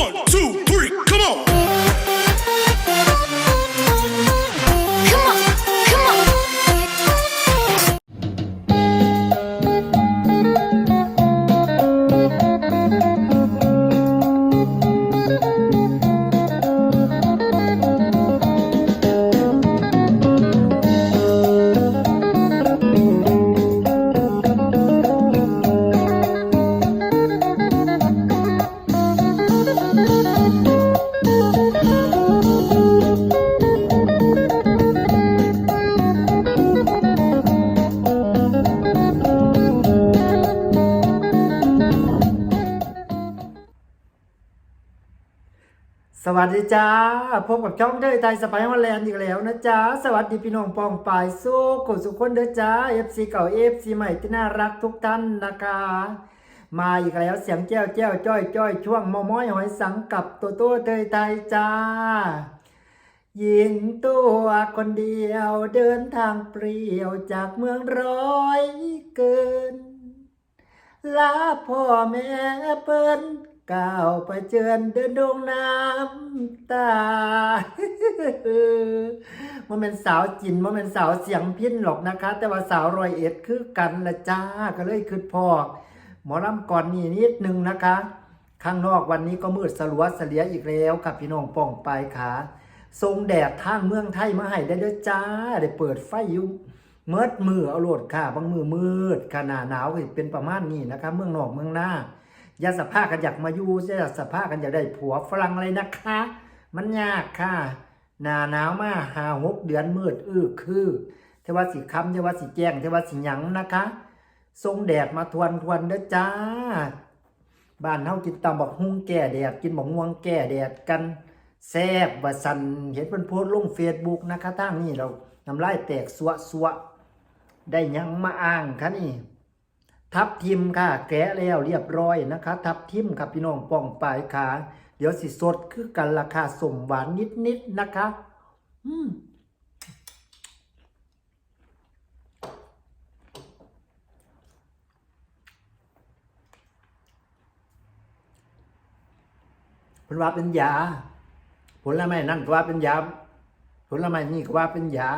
One, two, วัสดีจ้า พบกับช่องเดยไทยสไปฮอลแลนด์อีกแล้วนะจ๊ะสวัสดีพี่น้องปองปายสู้กุสุขคนเด้อจ้า FC เก่า FC ใหม่ที่น่ารักทุกท่านนะคะ มาอีกแล้วเสียงแจ้วแจ้วจ้อยจ้อยช่วงมอม้อยหอยสังกับตัวตัวเดยไทยจ้าหญิงตัวคนเดียวเดินทางเปลี่ยวจากเมืองร้อยเกินลาพ่อแม่เปิ้น ก้าวไปเจิญเดินดงน้ำตามันเป็นสาวจินมันเป็นสาวเสียงพิ้นหรอกนะคะ แต่ว่าสาวรอยเอ็ดคือกันละจ้าก็เลยคือพอหมอลำก่อนนี่นิดนึงนะคะ ข้างนอกวันนี้ก็มืดสลัวเสลียอีกแล้วกับพี่น้องป่องปลายขาทรงแดดทางเมืองไทยมาให้ได้ด้วยจ้า ได้เปิดไฟยู่เมิดมือเอาโหลดค่ะ บางมือมืดขนาหนาวก็เป็นประมาณนี้นะคะ เมืองนอกเมืองหน้า ย่าสภาพกันอยากมาอยู่อย่าสภาพกันอยากได้ผัวฝรั่งเลยนะคะ มันยากค่ะ หนาหนาวมาหาหกเดือนมืดอื้อคือเทวสีคำเทวสีแจ้งเทวสีหยังนะคะ ทรงแดดมาทวนทวนเด้อจ้า บ้านเฮากินตำบักฮุ่งแก่แดดกินบักม่วงแก่แดดกันแซ่บว่าสันเห็นเพิ่นโพสต์ลงเฟซบุ๊กนะคะทางนี้เราน้ำลายแตกสัวสัวๆได้ยังมาอ้างคะนี่ ทับทิมค่ะ แกะแล้วเรียบร้อยนะคะ ทับทิมครับพี่น้องป้องปลายขาเดี๋ยวสิสดคือกันราคาสมหวานนิดๆนะคะ อืมผลว่าเป็นยา ผลไม้นั่นก็ว่าเป็นยา ผลไม้นี่ก็ว่าเป็นยา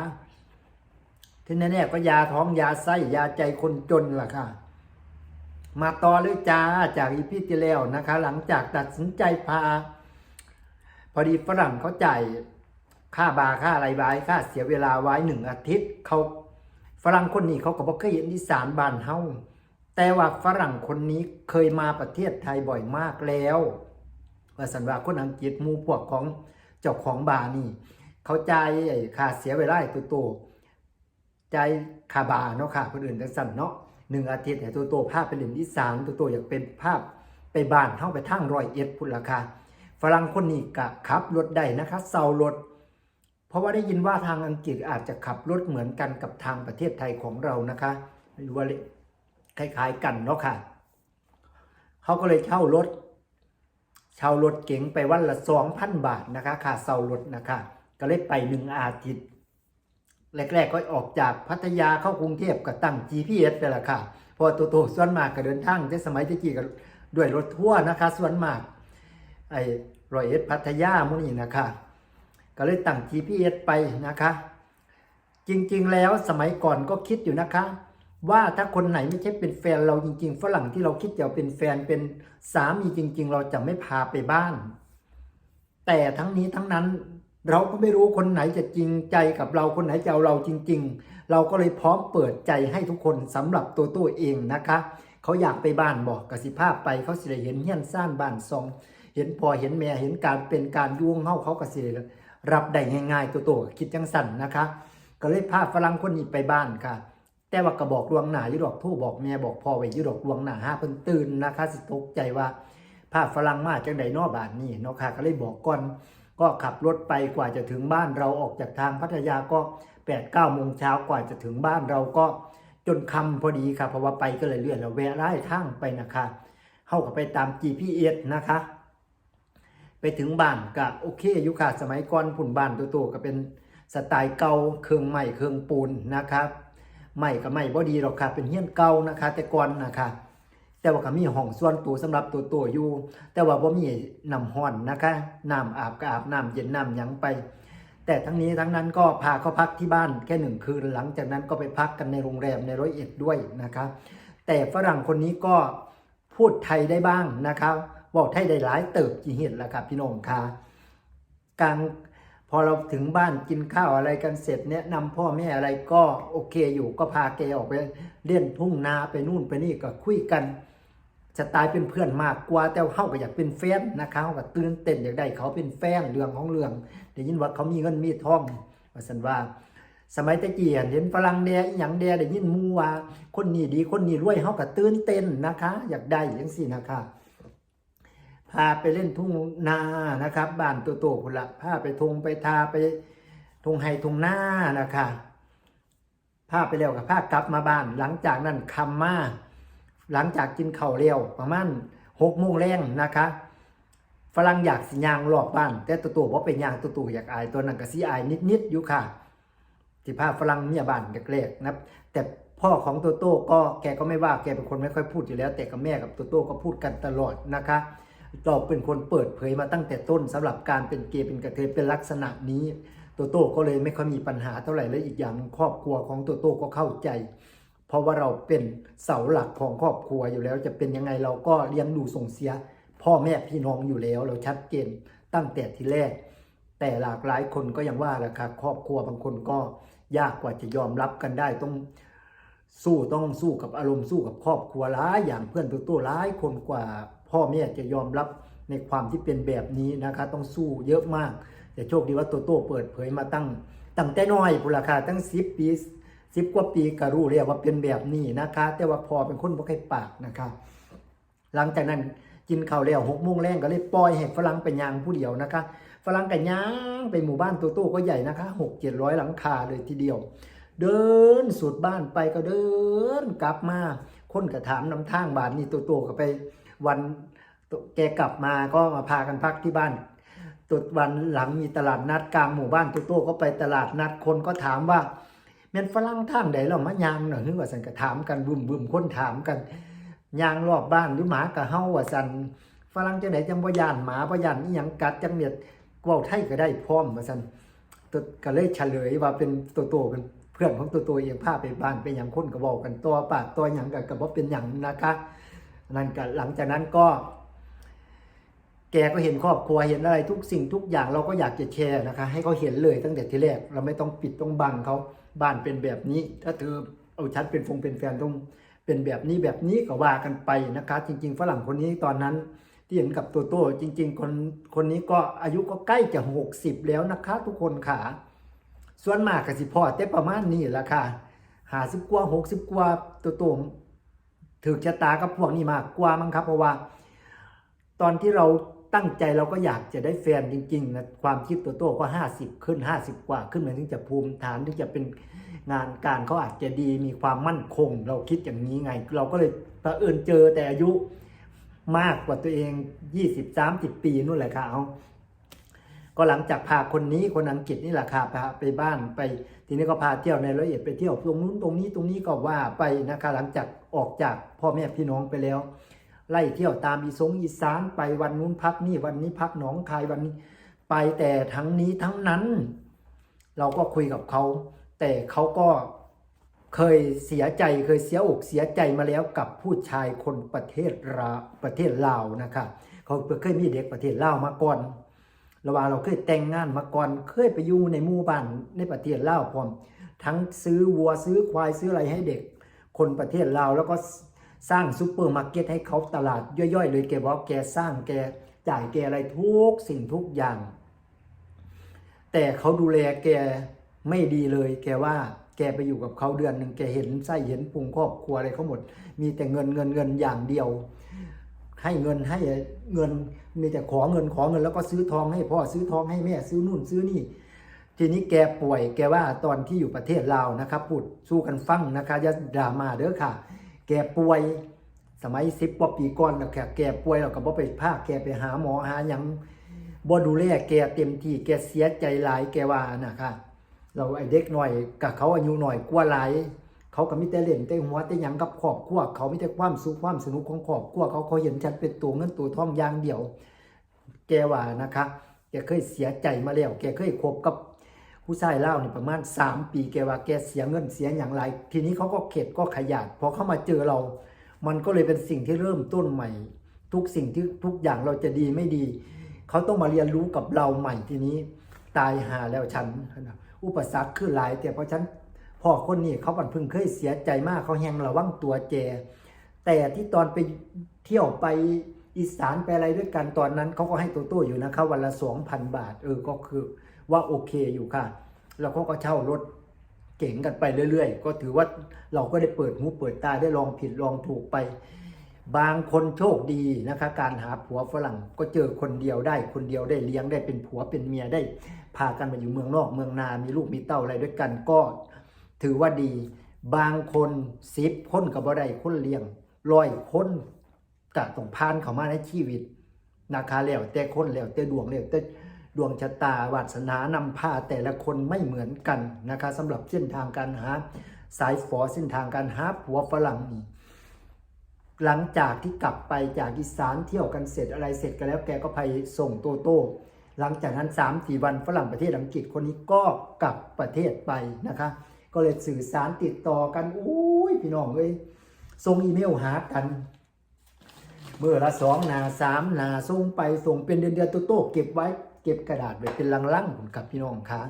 ที่แน่ๆก็ยาท้องยาไส้ยาใจคนจนล่ะค่ะ มาต่อเลยจ้าจากอีพีที่แล้วนะคะ หลังจากตัดสินใจพา พอดีฝรั่งเขาจ่ายค่าบาค่าอะไรบายค่าเสียเวลาไว้หนึ่งอาทิตย์เขาฝรั่งคนนี้เขาก็บอกเคยเห็นอีสานบ้านเฮาแต่ว่าฝรั่งคนนี้เคยมาประเทศไทยบ่อยมากแล้วว่าสันว่าคนอังกฤษมูพวกของเจ้าของบาร์นี่ เขาจ่ายค่าเสียเวลาตัวโตใจคาบาเนาะค่ะคนอื่นจังสั่นเนาะ หนึ่งอาทิตย์เนี่ยตัวโตภาพเป็นเหรียญที่สามตัวโตอยากเป็นภาพไปบ้านเข้าไปทั้งรอยเอ็ดพุ่นราคาฝรั่งคนนี้กะขับรถได้นะคะเซารถ เพราะว่าได้ยินว่าทางอังกฤษอาจจะขับรถเหมือนกันกับทางประเทศไทยของเรานะคะหรือว่าคล้ายๆกันเนาะค่ะเขาก็เลยเช่ารถเช่ารถเก๋งไปวันละสองพันบาทนะคะค่าเช่ารถนะคะ ก็เลยไปหนึ่งอาทิตย์ แรกๆก็ออกจากพัทยาเข้ากรุงเทพก็ตั้ง GPS ไปละค่ะ พอตัวโตส่วนมากก็เดินทางในสมัยที่กี้ก็ด้วยรถทัวร์นะคะ ส่วนมาก ไอ้รอยเอ็ดพัทยามุนี่นะคะ ก็เลยตั้ง GPS ไปนะคะ จริงๆแล้วสมัยก่อนก็คิดอยู่นะคะ ว่าถ้าคนไหนไม่ใช่เป็นแฟนเราจริง ๆ ฝรั่งที่เราคิดจะเป็นแฟนเป็นสามีจริง ๆ เราจะไม่พาไปบ้าน แต่ทั้งนี้ทั้งนั้น เราก็ไม่รู้คนไหนจะจริงใจกับเราคนไหนจะเอาเราจริง ๆ เราก็เลยพร้อมเปิดใจให้ทุกคนสำหรับตัวตัวเองนะคะ เขาอยากไปบ้านบอกกสิภาพไปเขาสิได้เห็นเฮียนซ่านบ้านซอง เห็นพอเห็นแม่เห็นการเป็นการยุ่งเฮาเขากสิรับได้ง่ายๆ ตัวโตคิดจังสั่นนะคะ ก็เลยพาฝรั่งคนนี้ไปบ้านค่ะ แต่ว่าก็บอกลวงหนายู่ดอกทู่บอกแม่บอกพ่อไว้ยู่ดอกลวงหนาห้าเพิ่นตื่นนะคะ สิตกใจว่าพาฝรั่งมาจังใดเนอบานนี้เนาะค่ะก็เลยบอกก่อน ก็ขับรถไปกว่าจะถึงบ้านเราออกจากทางพัทยาก็8ปดเก้าโมงเช้ากว่าจะถึงบ้านเราก็จนคำพอดีค่ะเพราะว่าไปก็เลยเลื่อนแล้วแวะไล่ทางไปนะคะ เข้ากับไปตาม GPS นะคะ ไปถึงบ้านก็โอเคอยู่ค่ะสมัยก่อนผุ่นบ้านตัวโตก็เป็นสไตล์เก่าเครื่องใหม่เครื่องปูนนะครับใหม่ก็ใหม่บ่ดีหรอกค่ะเป็นเฮี้ยนเก่านะคะ แต่ก่อนนะคะ แต่ว่าก็มีห้องส่วนตัวสำหรับตัวตัวอยู่ แต่ว่าบ่มีน้ำห้อนนะคะน้ำอาบก็อาบน้ำเย็นน้ำหยังไป แต่ทั้งนี้ทั้งนั้นก็พาเขาพักที่บ้านแค่หนึ่งคืนหลังจากนั้นก็ไปพักกันในโรงแรมในร้อยเอ็ดด้วยนะคะ แต่ฝรั่งคนนี้ก็พูดไทยได้บ้างนะคะบอกไทยได้หลายเติบจีเห็นแล้วครับพี่น้องค่ะกลางพอเราถึงบ้านกินข้าวอะไรกันเสร็จแนะนำพ่อแม่อะไรก็โอเคอยู่ก็พาแกออกไปเล่นทุ่งนาไปนู่นไปนี่ก็คุยกัน สไตล์เป็นเพื่อนมากกว่าแต่เขาก็อยากเป็นแฟนนะคะเขาก็ตื่นเต้นอยากได้เขาเป็นแฟนเรื่องของเรื่องได้ยินว่าเขามีเงินมีทองว่าสันว่า สมัยตะเกียนเห็นฝรั่งแดอหย่างแดได้ยินมูว่าคนนี้ดีคนนี้รวยเขาก็ตื่นเต้นนะคะ อยากได้อย่างสินะคะพาไปเล่นทุ่งนานะครับบ้านตัวโตคนละพาไปทงไปทาไปทงไฮทงหน้านะคะพาไปแล้วกับพากลับมาบ้านหลังจากนั้นคำมา หลังจากกินข้าวเร็วประมาณหกโมงแรงนะคะฝรั่งอยากสิยางรอบบ้าน แต่ตัวตัวว่าเป็นยางตัวตัวอยากอายตัวนั้นก็สิอายนิดๆอยู่ค่ะที่พาฝรั่งเมียบ้านแรกๆนะแต่พ่อของตัวโต้ก็แกก็ไม่ว่าแกเป็นคนไม่ค่อยพูดอยู่แล้ว แต่กับแม่กับตัวโต้ก็พูดกันตลอดนะคะเราเป็นคนเปิดเผยมาตั้งแต่ต้นสำหรับการเป็นเกย์เป็นกระเทยเป็นลักษณะนี้ตัวโต้ก็เลยไม่ค่อยมีปัญหาเท่าไหร่และอีกอย่างครอบครัวของตัวโต้ก็เข้าใจ เพราะว่าเราเป็นเสาหลักของครอบครัวอยู่แล้ว จะเป็นยังไงเราก็เลี้ยงดูส่งเสีย พ่อแม่พี่น้องอยู่แล้ว เราชัดเจนตั้งแต่ทีแรก แต่หลากหลายคนก็ยังว่าแหละครับครอบครัวบางคนก็ยากกว่าจะยอมรับกันได้ต้องสู้ต้องสู้กับอารมณ์สู้กับครอบครัวหลายอย่างเพื่อนตัวตัวหลายคนกว่าพ่อแม่จะยอมรับในความที่เป็นแบบนี้นะคะต้องสู้เยอะมาก แต่โชคดีว่าโตโต้เปิดเผยมาตั้งตั้งแต่น้อยพุราคาตั้งสิบปี สิบกว่าปีก็รู้เรียกว่าเป็นแบบนี้นะคะ แต่ว่าพอเป็นคนบ่ค่อยปากนะคะ หลังจากนั้นกินข้าวแล้วหกโมงแรงก็เลยปล่อยให้ฝรั่งไปยางผู้เดียวนะคะฝรั่งกันย่างไปหมู่บ้านโตโต้ก็ใหญ่นะคะหกเจ็ดร้อยหลังคาเลยทีเดียว เดินสุดบ้านไปก็เดินกลับมาคนก็ถามนำทางบานนี่โตโตก็ไปวันแกกลับมาก็มาพากันพักที่บ้านตุดวันหลังมีตลาดนัดกลางหมู่บ้านโตโตก็ไปตลาดนัดคนก็ถามว่า แม่นฝรั่งทางใดเรามายางหน่อยนึกว่าสันก็ถามกันบึมบึมคนถามกันยางรอบบ้านหรือหมากะเฮาว่าสันฝรั่งจังไหนจังบ่ยานหมาบ่ยานอีหยังกัดจังเนี่ยเว้าไทยก็ได้พร้อมว่าสันตัวก็เลยเฉลยว่าเป็นโตโต้เป็นเพื่อนของโตโต้เองพาไปบ้านไปหยังคนก็เว้ากันตัวปากตัวหยังก็ก็บ่เป็นหยังนะคะนั่นก็หลังจากนั้นก็ แกก็เห็นครอบครัวเห็นอะไรทุกสิ่งทุกอย่างเราก็อยากจะแชร์นะคะ ให้เขาเห็นเลยตั้งแต่ทีแรก เราไม่ต้องปิดต้องบังเขา บ้านเป็นแบบนี้ ถ้าเธอเอาชัดเป็นฟงเป็นแฟนต้องเป็นแบบนี้แบบนี้ก็ว่ากันไปนะคะ จริง ๆ ฝรั่งคนนี้ตอนนั้นที่เห็นกับตัวโตจริง ๆ คนคนนี้ก็อายุก็ใกล้จะหกสิบแล้วนะคะ ทุกคนค่ะ ส่วนมากกับสิพ่อแต่ประมาณนี้แหละค่ะหาสิบกว่าหกสิบกว่าตัวโตถือชะตากับพวกนี้มากกว่ามั้งครับ เพราะว่า ตอนที่เรา ตั้งใจเราก็อยากจะได้แฟนจริงๆนะความคิดตัวโต้ก็50ขึ้น50กว่า ขึ้นมาถึงจะภูมิฐานที่จะเป็นงานการเขาอาจจะดีมีความมั่นคง เราคิดอย่างนี้ไง เราก็เลยประเอิญเจอแต่อายุมากกว่าตัวเอง20-30ปีนู่นแหละค่ะเอาก็หลังจากพาคนนี้คนอังกฤษนี่แหละค่ะพาไปบ้านไป ทีนี้ก็พาเที่ยวในละเอียดไปเที่ยวตรงนู้นตรงนี้ตรงนี้ก็ว่าไปนะคะหลังจากออกจากพ่อแม่พี่น้องไปแล้ว ไล่เที่ยวตามอีสงอีสานไปวันนู้นพักนี่วันนี้พักหนองคายวันนี้ ไปแต่ทั้งนี้ทั้งนั้น เราก็คุยกับเขา แต่เขาก็เคยเสียใจเคยเสียอกเสียใจมาแล้วกับผู้ชายคนประเทศลาประเทศลาวนะคะเขาเคยมีเด็กประเทศลาวมาก่อนระหว่างเราเคยแต่งงานมาก่อนเคยไปอยู่ในหมู่บ้านในประเทศลาวพร้อม ทั้งซื้อวัวซื้อควายซื้ออะไรให้เด็ก คนประเทศลาวแล้วก็ สร้างซูเปอร์มาร์เก็ตให้เขาตลาดย่อยๆ เลยแกบอกแกสร้างแกจ่ายแกอะไรทุกสิ่งทุกอย่าง แต่เขาดูแลแกไม่ดีเลย แกว่าแกไปอยู่กับเขาเดือนหนึ่งแกเห็นไส้เห็นพุงครอบครัวอะไรเขาหมด มีแต่เงินเงินเงินอย่างเดียว ให้เงินให้เงินมีแต่ขอเงินขอเงินแล้วก็ซื้อทองให้พ่อซื้อทองให้แม่ซื้อนู่นซื้อนี่ ทีนี้แกป่วยแกว่าตอนที่อยู่ประเทศลาวนะครับพูดสู้กันฟังนะคะอย่าดราม่าเด้อค่ะ แกป่วย สมัยสิบกว่าปีก่อนนะแกแกป่วยเราก็บ่ไปพาแกไปหาหมอหาหยังบ่ดูแลแกเต็มที่แกเสียใจหลายแกว่านะคะเราไอ้เด็กหน่อยกับเขาอายุหน่อยกว่าหลายเขาก็มีแต่เล่นแต่หัวแต่หยังกับครอบครัวเขามีแต่ความสุขความสนุกของครอบครัวเขาเขาเห็นฉันเป็นตัวเงินตัวทองอย่างเดียว แกว่านะคะแกเคยเสียใจมาแล้ว แกเคยคบกับ ผู้ชายเล่าวนี่ยประมาณ 3 ปีแกว่าแกเสียเงินเสียอย่างไร ทีนี้เขาก็เข็ดก็ขยาดพอเข้ามาเจอเรา มันก็เลยเป็นสิ่งที่เริ่มต้นใหม่ ทุกสิ่งที่ทุกอย่างเราจะดีไม่ดี เขาต้องมาเรียนรู้กับเราใหม่ทีนี้ ตายหาแล้วฉัน อุปสรรคคือหลาย แต่เพราะฉันพ่อคนนี้เขาบันเพึ่งเคยเสียใจมากเขาแหงระวังตัวแจแต่ที่ตอนไปเที่ยวไปอีสานไปอะไรด้วยกันตอนนั้นเขาก็ให้ตัวตู้อยู่นะคะวันละสองพันบาท เออก็คือ ว่าโอเคอยู่ค่ะ แล้วเขาก็เช่ารถเก่งกันไปเรื่อยๆ ก็ถือว่าเราก็ได้เปิดหูเปิดตาได้ลองผิดลองถูกไป บางคนโชคดีนะคะ การหาผัวฝรั่งก็เจอคนเดียวได้คนเดียวได้เลี้ยงได้เป็นผัวเป็นเมียได้ พากันมาอยู่เมืองนอกเมืองนามีลูกมีเต้าอะไรด้วยกันก็ถือว่าดี บางคนสิบคนกับบ่ได้คนเลี้ยงร้อยคนกะต้องพานเข้ามาในชีวิตนะคะแล้วแต่คนแล้วแต่ดวงแล้วแต่ ดวงชะตาวาสนานำพาแต่ละคนไม่เหมือนกันนะคะสำหรับเส้นทางการหาสายฝอเส้นทางการหาผัวฝรั่งนี่หลังจากที่กลับไปจากอีสานเที่ยวกันเสร็จอะไรเสร็จกันแล้วแกก็ไปส่งโตโต้หลังจากนั้น3ามสี่วันฝรั่งประเทศอังกฤษคนนี้ก็กลับประเทศไปนะคะ ก็เลยสื่อสารติดต่อกันอุ้ยพี่น้องเอ้ยส่งอีเมลหากันเมื่อละสองนาสามนาส่งไปส่งเป็นเดือนเดือนๆโตๆเก็บไว้ เก็บกระดาษไว้เป็นลังๆผมกับพี่น้องคะ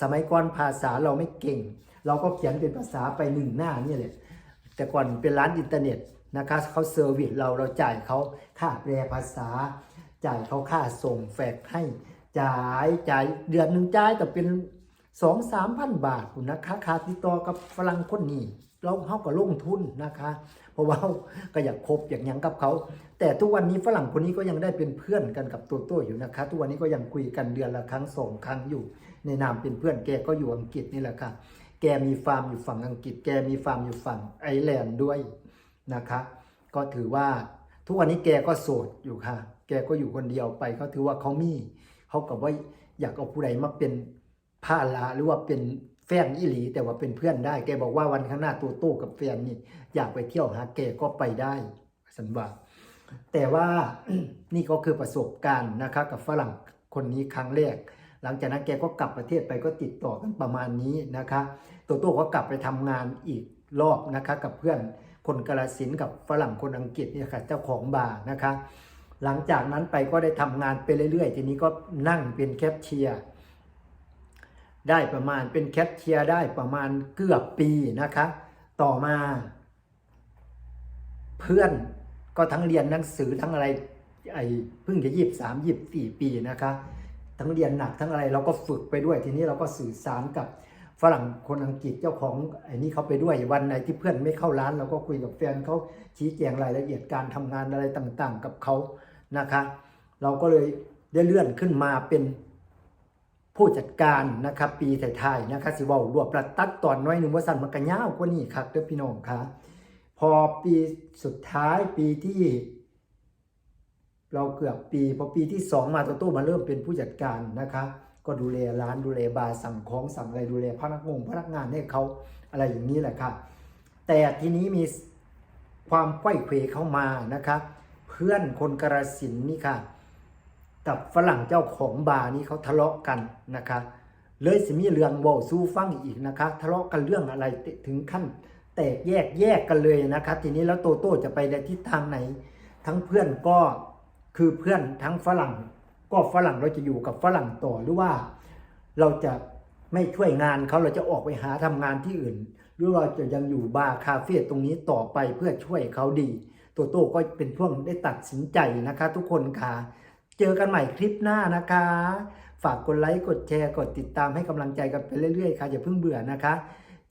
สมัยก่อนภาษาเราไม่เก่ง เราก็เขียนเป็นภาษาไปหนึ่งหน้านี่แหละแต่ก่อนเป็นร้านอินเทอร์เน็ตนะคะเขาเซอร์วิสเราเราจ่ายเขาค่าแปลภาษา จ่ายเขาค่าส่งแฟกให้จ่ายจ่ายเดือนหนึ่งจ่ายแต่เป็นสองสามพันบาทคุณนะคะค่าติดต่อกับฝรั่งคนนี้เราเขาก็ลงทุนนะคะ ราะว่าก็อยากคบอยากยังกับเขา แต่ทุกวันนี้ฝรั่งคนนี้ก็ยังได้เป็นเพื่อนกันกับตัวโต้อยู่นะคะ ทุกวันนี้ก็ยังคุยกันเดือนละครั้งสองครั้งอยู่ ในนามเป็นเพื่อนแกก็อยู่อังกฤษนี่แหละค่ะ แกมีฟาร์มอยู่ฝั่งอังกฤษ แกมีฟาร์มอยู่ฝั่งไอร์แลนด์ด้วยนะคะ ก็ถือว่าทุกวันนี้แกก็โสดอยู่ค่ะ แกก็อยู่คนเดียวไปก็ถือว่าเขามีเขากับว่าอยากเอาผู้ใดมาเป็นภาลาหรือว่าเป็น แฟนอิหลีแต่ว่าเป็นเพื่อนได้ แกบอกว่าวันข้างหน้าตัวโต้กับแฟนนี่ อยากไปเที่ยวหาแกก็ไปได้สันว่าแต่ว่านี่ก็คือประสบการณ์นะคะกับฝรั่งคนนี้ครั้งแรก หลังจากนั้นแกก็กลับประเทศไปก็ติดต่อกันประมาณนี้นะคะโตโต้ก็กลับไปทำงานอีกรอบนะคะกับเพื่อนคนกาลสินกับฝรั่งคนอังกฤษเนี่ยค่ะเจ้าของบาร์นะคะ หลังจากนั้นไปก็ได้ทำงานไปเรื่อยๆ ทีนี้ก็นั่งเป็นแคปเชียร์ ได้ประมาณเป็นแคปเชียร์ได้ประมาณเกือบปีนะคะ ต่อมา เพื่อนก็ทั้งเรียนหนังสือทั้งอะไรไอ้เพิ่งจะยี่สิบสามยี่สิบสี่ปีนะคะ ทั้งเรียนหนักทั้งอะไรเราก็ฝึกไปด้วยทีนี้เราก็สื่อสารกับฝรั่งคนอังกฤษเจ้าของไอ้นี่เขาไปด้วยวันไหนที่เพื่อนไม่เข้าร้านเราก็คุยกับแฟนเขาชี้แจงรายละเอียดการทำงานอะไรต่างๆ กับเขานะคะ เราก็เลยได้เลื่อนขึ้นมาเป็น ผู้จัดการนะครับปีถ่ายๆนะคะสิว่ารวบรัดตัดตอนน้อยหนึ่งว่าสั่นมันกันยาวกว่านี้ครับเด้อพี่น้องค่ะพอปีสุดท้ายปีที่ เราเกือบปี พอปีที่สองมาโตโต้มาเริ่มเป็นผู้จัดการนะคะก็ดูแลร้านดูแลบาร์สั่งของสั่งอะไรดูแลพนักงงพนักงานให้เขาอะไรอย่างนี้แหละค่ะแต่ทีนี้มีความไขว้เขวเข้ามานะคะเพื่อนคนกระสินนี่ค่ะ กับฝรั่งเจ้าของบาร์นี่เขาทะเลาะกันนะคะ เลยสิมีเรื่องว่าสู้ฟังอีกนะคะ ทะเลาะกันเรื่องอะไรถึงขั้น แตกแยกแยกกันเลยนะคะ ทีนี้แล้วโตโต้จะไปในทิศทางไหน ทั้งเพื่อนก็คือเพื่อนทั้งฝรั่ง ก็ฝรั่งเราจะอยู่กับฝรั่งต่อหรือว่า เราจะไม่ช่วยงานเขาเราจะออกไปหาทำงานที่อื่น หรือเราจะยังอยู่บาร์คาเฟ่ตรงนี้ต่อไปเพื่อช่วยเขาดี โตโต้ก็เป็นช่วงได้ตัดสินใจนะคะ ทุกคนค่ะ เจอกันใหม่คลิปหน้านะคะ ฝากกดไลค์กดแชร์กดติดตามให้กำลังใจกันไปเรื่อยๆค่ะอย่าเพิ่งเบื่อนะคะ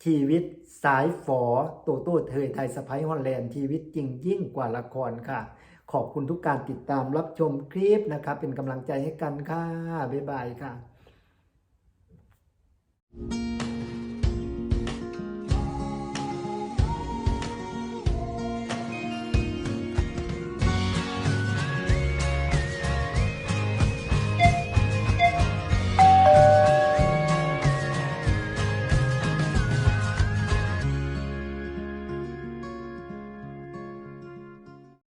ชีวิตสายฝอโตโต้เธอไทยสไปฮอลแลนด์ชีวิตจริงยิ่งกว่าละครค่ะ ขอบคุณทุกการติดตามรับชมคลิปนะคะ เป็นกำลังใจให้กันค่ะบ๊ายบายค่ะ